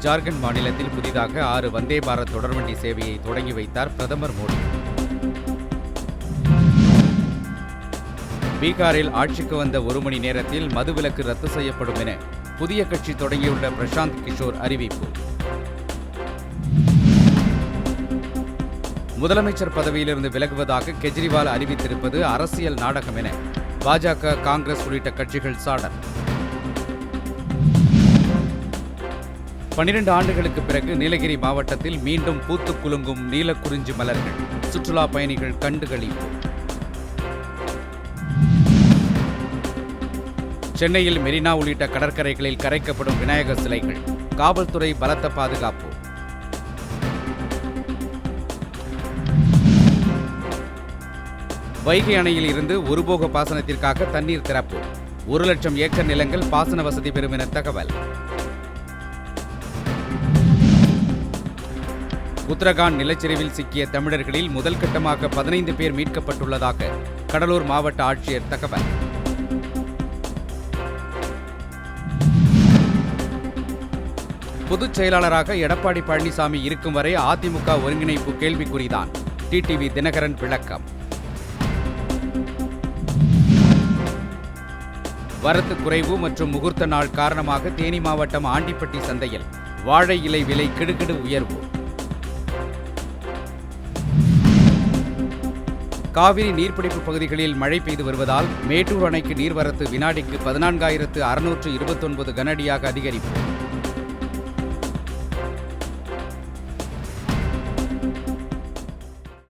ஜார்க்கண்ட் மாநிலத்தில் புதிதாக ஆறு வந்தே பாரத் தொடர்வண்டி சேவையை தொடங்கி வைத்தார் பிரதமர் மோடி. பீகாரில் ஆட்சிக்கு வந்த ஒரு மணி நேரத்தில் மதுவிலக்கு ரத்து செய்யப்படும் என புதிய கட்சி தொடங்கியுள்ள பிரசாந்த் கிஷோர் அறிவிப்பு. முதலமைச்சர் பதவியிலிருந்து விலகுவதாக கெஜ்ரிவால் அறிவித்திருப்பது அரசியல் நாடகம் என பாஜக காங்கிரஸ் உள்ளிட்ட கட்சிகள் சாடல் பனிரெண்டு ஆண்டுகளுக்கு பிறகு நீலகிரி மாவட்டத்தில் மீண்டும் பூத்து குலுங்கும் நீலக்குறிஞ்சி மலர்கள். சுற்றுலா பயணிகள் கண்டுகளிப்பு சென்னையில் மெரினா உள்ளிட்ட கடற்கரைகளில் கரைக்கப்படும் விநாயகர் சிலைகள். காவல்துறை பலத்த பாதுகாப்பு. வைகை அணையில் இருந்து ஒருபோக பாசனத்திற்காக தண்ணீர் திறப்பு. ஒரு லட்சம் ஏக்கர் நிலங்கள் பாசன வசதி பெறும் என தகவல். உத்தரகாண்ட் நிலச்சரிவில் சிக்கிய தமிழர்களில் முதல் கட்டமாக பதினைந்து பேர் மீட்கப்பட்டுள்ளதாக கடலூர் மாவட்ட ஆட்சியர் தகவல். பொதுச் செயலாளராக எடப்பாடி பழனிசாமி இருக்கும் வரை அதிமுக ஒருங்கிணைப்பு கேள்விக்குறிதான். டிடிவி தினகரன் விளக்கம். வரத்து குறைவு மற்றும் முகூர்த்த நாள் காரணமாக தேனி மாவட்டம் ஆண்டிப்பட்டி சந்தையில் வாழை இலை விலை கிடுகிடு உயர்வு. காவிரி நீர்பிடிப்பு பகுதிகளில் மழை பெய்து வருவதால் மேட்டூர் அணைக்கு நீர்வரத்து வினாடிக்கு பதினான்காயிரத்து அறுநூற்று இருபத்தொன்பது கனஅடியாக அதிகரிப்பு.